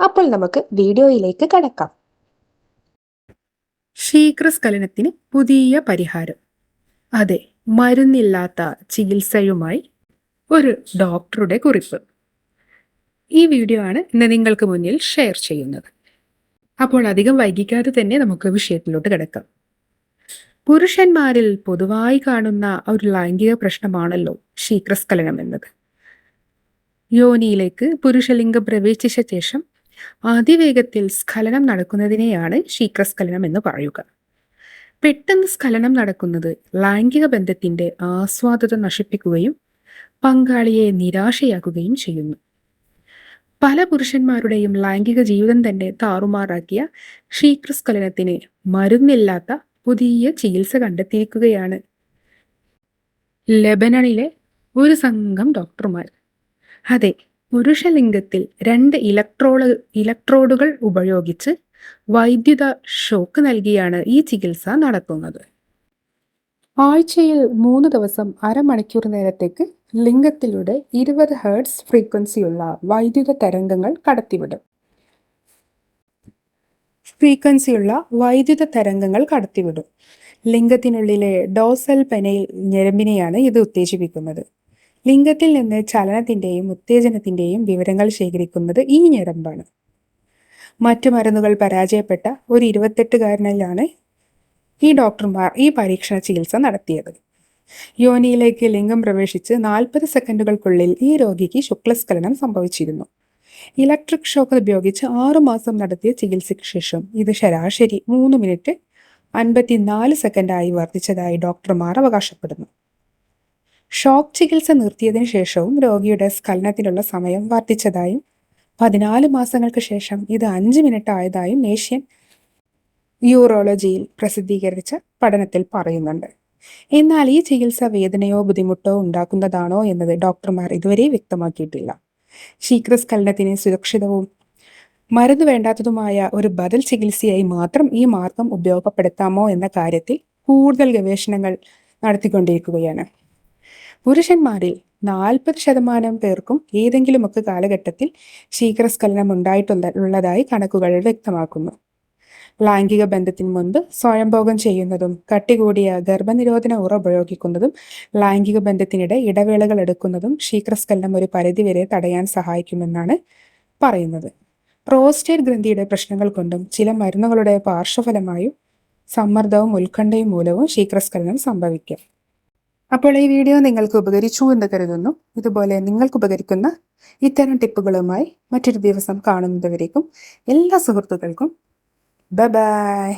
അപ്പോൾ നമുക്ക് വീഡിയോയിലേക്ക് കടക്കാം. ശീഘ്രസ്ഖലനത്തിന് പുതിയ പരിഹാരം. അതെ മരുന്നില്ലാത്ത ചികിത്സയുമായി ഒരു ഡോക്ടറുടെ കുറിപ്പ്. ഈ വീഡിയോ ആണ് ഇന്ന് നിങ്ങൾക്ക് മുന്നിൽ ഷെയർ ചെയ്യുന്നത്. അപ്പോൾ അധികം വൈകിക്കാതെ തന്നെ നമുക്ക് വിഷയത്തിലോട്ട് കിടക്കാം. പുരുഷന്മാരിൽ പൊതുവായി കാണുന്ന ഒരു ലൈംഗിക പ്രശ്നമാണല്ലോ ശീഘ്രസ്ഖലനം എന്നത്. യോനിയിലേക്ക് പുരുഷലിംഗം പ്രവേശിച്ച ശേഷം അതിവേഗത്തിൽ സ്ഖലനം നടക്കുന്നതിനെയാണ് ശീക്രസ്ഖലനം എന്ന് പറയുക. പെട്ടെന്ന് സ്ഖലനം നടക്കുന്നത് ലൈംഗിക ബന്ധത്തിന്റെ ആസ്വാദത നശിപ്പിക്കുകയും പങ്കാളിയെ നിരാശയാക്കുകയും ചെയ്യുന്നു. പല പുരുഷന്മാരുടെയും ലൈംഗിക ജീവിതം തന്നെ താറുമാറാക്കിയ ശീക്രസ്ഖലനത്തിന് മരുന്നില്ലാത്ത പുതിയ ചികിത്സ കണ്ടെത്തിയിരിക്കുകയാണ് ലെബനണിലെ ഒരു സംഘം ഡോക്ടർമാർ. അതെ പുരുഷലിംഗത്തിൽ രണ്ട് ഇലക്ട്രോള ഇലക്ട്രോഡുകൾ ഉപയോഗിച്ച് വൈദ്യുത ഷോക്ക് നൽകിയാണ് ഈ ചികിത്സ നടത്തുന്നത്. ആഴ്ചയിൽ മൂന്ന് ദിവസം അരമണിക്കൂർ നേരത്തേക്ക് ലിംഗത്തിലൂടെ ഇരുപത് ഹേർട്സ് ഫ്രീക്വൻസിയുള്ള വൈദ്യുത തരംഗങ്ങൾ കടത്തിവിടും. ഫ്രീക്വൻസിയുള്ള വൈദ്യുത തരംഗങ്ങൾ കടത്തിവിടും. ലിംഗത്തിനുള്ളിലെ ഡോസൽ പെനയിൽ ഞരമ്പിനെയാണ് ഇത് ഉത്തേജിപ്പിക്കുന്നത്. ലിംഗത്തിൽ നിന്ന് ചലനത്തിന്റെയും ഉത്തേജനത്തിന്റെയും വിവരങ്ങൾ ശേഖരിക്കുന്നത് ഈ ഞരമ്പാണ്. മറ്റു മരുന്നുകൾ പരാജയപ്പെട്ട ഒരു ഇരുപത്തെട്ടുകാരനിലാണ് ഈ ഡോക്ടർമാർ ഈ പരീക്ഷണ ചികിത്സ നടത്തിയത്. യോനിയിലേക്ക് ലിംഗം പ്രവേശിച്ച് നാൽപ്പത് സെക്കൻഡുകൾക്കുള്ളിൽ ഈ രോഗിക്ക് ശുക്ലസ്ഖലനം സംഭവിച്ചിരുന്നു. ഇലക്ട്രിക് ഷോക്ക് ഉപയോഗിച്ച് ആറുമാസം നടത്തിയ ചികിത്സയ്ക്ക് ശേഷം ഇത് ശരാശരി മൂന്ന് മിനിറ്റ് അൻപത്തിനാല് സെക്കൻഡായി വർദ്ധിച്ചതായി ഡോക്ടർമാർ അവകാശപ്പെടുന്നു. ഷോക്ക് ചികിത്സ നിർത്തിയതിനു ശേഷവും രോഗിയുടെ സ്ഖലനത്തിനുള്ള സമയം വർദ്ധിച്ചതായും പതിനാല് മാസങ്ങൾക്ക് ശേഷം ഇത് അഞ്ച് മിനിറ്റ് ആയതായും ഏഷ്യൻ യൂറോളജിയിൽ പ്രസിദ്ധീകരിച്ച പഠനത്തിൽ പറയുന്നുണ്ട്. എന്നാൽ ഈ ചികിത്സ വേദനയോ ബുദ്ധിമുട്ടോ ഉണ്ടാക്കുന്നതാണോ എന്നത് ഡോക്ടർമാർ ഇതുവരെ വ്യക്തമാക്കിയിട്ടില്ല. ശീഘ്രസ്ഖലനത്തിന് സുരക്ഷിതവും മരുന്ന് വേണ്ടാത്തതുമായ ഒരു ബദൽ ചികിത്സയായി മാത്രം ഈ മാർഗം ഉപയോഗപ്പെടുത്താമോ എന്ന കാര്യത്തിൽ കൂടുതൽ ഗവേഷണങ്ങൾ നടത്തിക്കൊണ്ടിരിക്കുകയാണ്. പുരുഷന്മാരിൽ നാൽപ്പത് ശതമാനം പേർക്കും ഏതെങ്കിലുമൊക്കെ കാലഘട്ടത്തിൽ ശീഘ്രസ്ഖലനം ഉണ്ടായിട്ടുള്ളതായി കണക്കുകൾ വ്യക്തമാക്കുന്നു. ലൈംഗിക ബന്ധത്തിന് മുൻപ് സ്വയംഭോഗം ചെയ്യുന്നതും കട്ടികൂടിയ ഗർഭനിരോധന ഉറ ഉപയോഗിക്കുന്നതും ലൈംഗിക ബന്ധത്തിനിടെ ഇടവേളകൾ എടുക്കുന്നതും ശീഘ്രസ്ഖലനം ഒരു പരിധിവരെ തടയാൻ സഹായിക്കുമെന്നാണ് പറയുന്നത്. പ്രോസ്റ്റേറ്റ് ഗ്രന്ഥിയുടെ പ്രശ്നങ്ങൾ കൊണ്ടും ചില മരുന്നുകളുടെ പാർശ്വഫലമായും സമ്മർദ്ദവും ഉത്കണ്ഠയും മൂലവും ശീഘ്രസ്ഖലനം സംഭവിക്കാം. അപ്പോൾ ഈ വീഡിയോ നിങ്ങൾക്ക് ഉപകരിച്ചു എന്ന് കരുതുന്നു. ഇതുപോലെ നിങ്ങൾക്ക് ഉപകരിക്കുന്ന ഇത്തരം ടിപ്പുകളുമായി മറ്റൊരു ദിവസം കാണുന്നതുവരേക്കും എല്ലാ സുഹൃത്തുക്കൾക്കും. Bye bye